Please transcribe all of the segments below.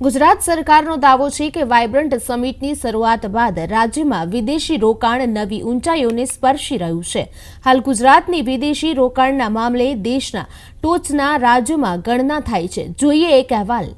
ગુજરાત સરકારનો દાવો છે કે વાયબ્રન્ટ સમિટની શરૂઆત બાદ રાજ્યમાં વિદેશી રોકાણ નવી ઊંચાઈઓને સ્પર્શી રહ્યું છે. હાલ ગુજરાતની વિદેશી રોકાણના મામલે દેશના ટોચના રાજ્યોમાં ગણના થાય છે. જોઈએ એક અહેવાલ.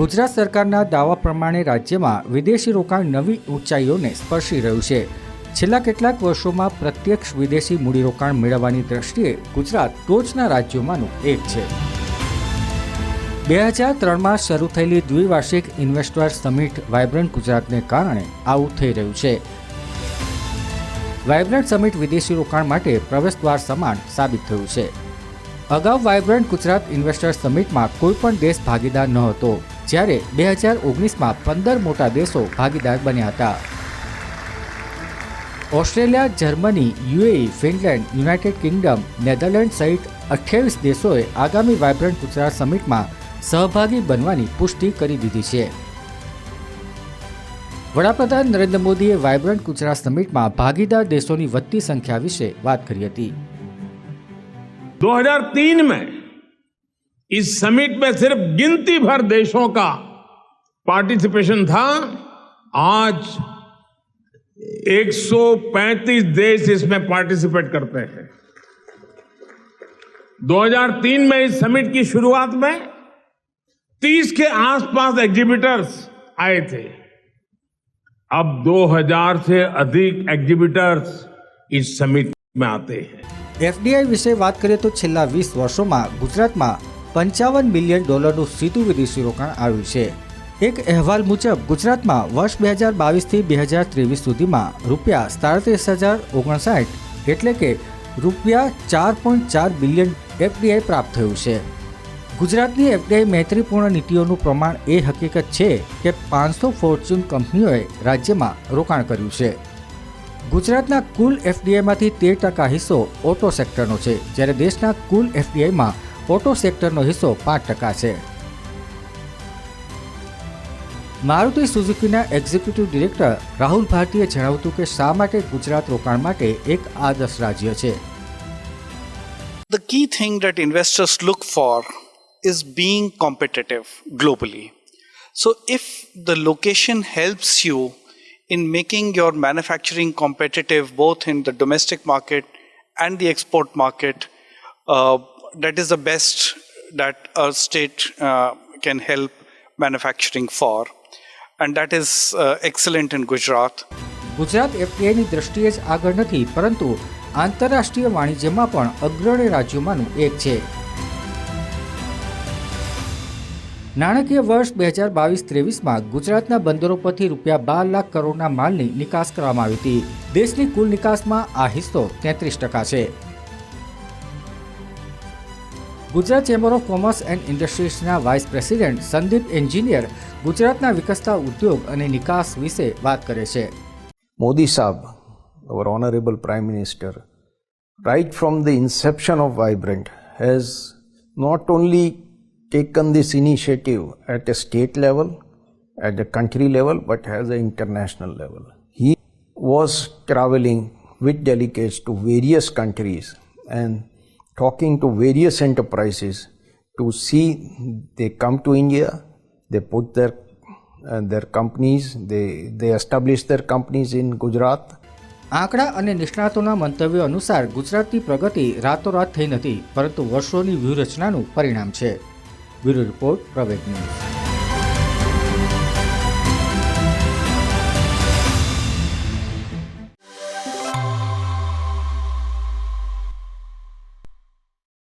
ગુજરાત સરકારના દાવા પ્રમાણે રાજ્યમાં વિદેશી રોકાણ નવી ઊંચાઈઓને સ્પર્શી રહ્યું છે. છેલ્લા કેટલાક વર્ષોમાં પ્રત્યક્ષ વિદેશી મૂડીરોકાણ મેળવવાની દ્રષ્ટિએ ગુજરાત ટોચના રાજ્યોમાંનું એક છે. બે હજાર ત્રણમાં શરૂ થયેલી દ્વિવાર્ષિક ઇન્વેસ્ટર સમિટ વાયબ્રન્ટ ગુજરાતને કારણે આવું થઈ રહ્યું છે. વાયબ્રન્ટ સમિટ વિદેશી રોકાણ માટે પ્રવેશદ્વાર સમાન સાબિત થયું છે. અગાઉ વાયબ્રન્ટ ગુજરાત ઇન્વેસ્ટર સમિટમાં કોઈ પણ દેશ ભાગીદાર ન હતો જ્યારે બે હજાર ઓગણીસમાં પંદર મોટા દેશો ભાગીદાર બન્યા હતા. Australia, Germany, UAE, Finland, United Kingdom, Netherland સહિત અઠ્યાવીસ દેશોએ આગામી વાયબ્રન્ટ ગુજરાત સમિટમાં સહભાગી બનવાની પુષ્ટિ કરી દીધી છે. વડાપ્રધાન નરેન્દ્ર મોદીએ વાયબ્રન્ટ ગુજરાત સમિટમાં ભાગીદાર દેશોની વધતી સંખ્યા વિશે વાત કરી હતી. 2003 में इस समिट में सिर्फ गिनती भर देशों का पार्टिसिपेशन था आज 135 देश इसमें पार्टिसिपेट करते हैं 2003 में इस समिट की शुरुआत में 30 के आसपास एग्जीबिटर्स आए थे अब 2000 से अधिक एग्जीबिटर्स इस समिट में आते हैं એફડીઆઈ વિશે વાત કરીએ તો છેલ્લા વીસ વર્ષોમાં ગુજરાતમાં પંચાવન બિલિયન ડોલરનું સીધું વિદેશી રોકાણ આવ્યું છે. એક અહેવાલ મુજબ, ગુજરાતમાં વર્ષ બે હજાર બાવીસથી બે હજાર ત્રેવીસ સુધીમાં રૂપિયા સાડત્રીસ હજાર ઓગણસાઠ એટલે કે રૂપિયા ચાર પોઈન્ટ ચાર બિલિયન એફડીઆઈ પ્રાપ્ત થયું છે. ગુજરાતની એફડીઆઈ મૈત્રીપૂર્ણ નીતિઓનું પ્રમાણ એ હકીકત છે કે પાંચસો ફોર્ચ્યુન કંપનીઓએ રાજ્યમાં રોકાણ કર્યું છે. ગુજરાતના કુલ એફડીઆઈમાંથી તેર ટકા હિસ્સો ઓટો સેક્ટરનો છે, જ્યારે દેશના કુલ એફડીઆઈમાં ઓટો સેક્ટરનો હિસ્સો પાંચ ટકા છે મારુતિ સુઝુકીના એક્ઝિક્યુટિવ ડિરેક્ટર રાહુલ ભારતીએ જણાવ્યું કે શા માટે ગુજરાત રોકાણ માટે એક આદર્શ રાજ્ય છે key thing that investors look for is being competitive globally. So, if the location helps you in making your manufacturing competitive both in the domestic market and the export market, uh, that is the best that a state uh, can help for. And that is uh, excellent in Gujarat. Gujarat એફડીઆઈની દ્રષ્ટિએ જ આગળ નથી પરંતુ આંતરરાષ્ટ્રીય વાણિજ્યમાં પણ અગ્રણી રાજ્યોમાંનું એક છે નાણાકીય વર્ષ બે હજાર બાવીસ ત્રેવીસમાં ગુજરાતના બંદરો પરથી રૂપિયા બાર લાખ કરોડના માલની નિકાસ કરવામાં આવી હતી દેશની કુલ નિકાસમાં આ હિસ્સો તેત્રીસ ટકા છે Gujarat chamber of commerce and ઇન્ડસ્ટ્રીઝના vice president Sandeep Engineer ગુજરાતના વિકસતા ઉદ્યોગ અને નિકાસ વિશે વાત કરે છે Modi Saab, our Honorable Prime Minister, right from the inception of Vibrant, has not only taken this initiative at a state level, at the country level, but has an international level. He was traveling with delegates to various countries and talking to various enterprises to see they come to India, they put their uh, their companies, they, they establish their companies in Gujarat, આંકડા અને નિષ્ણાતોના મંતવ્યો અનુસાર ગુજરાતની પ્રગતિ રાતોરાત થઈ નથી પરંતુ વર્ષોની વ્યૂહરચનાનું પરિણામ છે બ્યુરો રિપોર્ટ પ્રવેગ ન્યૂઝ